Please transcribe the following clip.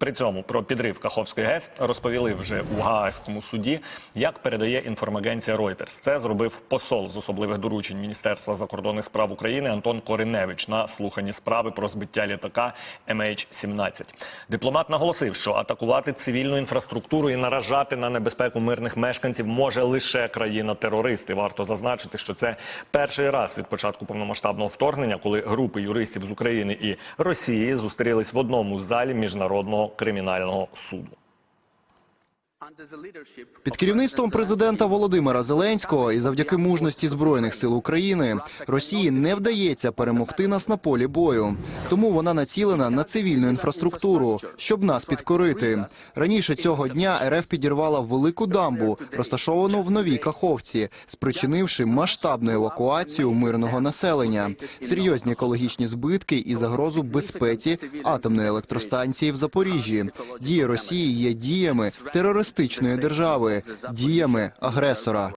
При цьому про підрив Каховської ГЕС розповіли вже у Гаазькому суді, як передає інформагенція Reuters. Це зробив посол з особливих доручень Міністерства закордонних справ України Антон Кориневич на слуханні справи про збиття літака MH17. Дипломат наголосив, що атакувати цивільну інфраструктуру і наражати на небезпеку мирних мешканців може лише країна-терорист. І Варто зазначити, що це перший раз від початку повномасштабного вторгнення, коли групи юристів з України і Росії зустрілись в одному залі міжнародного кримінального суду. Під керівництвом президента Володимира Зеленського і завдяки мужності збройних сил України Росії не вдається перемогти нас на полі бою. Тому вона націлена на цивільну інфраструктуру, щоб нас підкорити. Раніше цього дня РФ підірвала велику дамбу, розташовану в новій Каховці, спричинивши масштабну евакуацію мирного населення, серйозні екологічні збитки і загрозу безпеці атомної електростанції в Запоріжжі. Дії Росії є діями терористичної держави, діями агресора.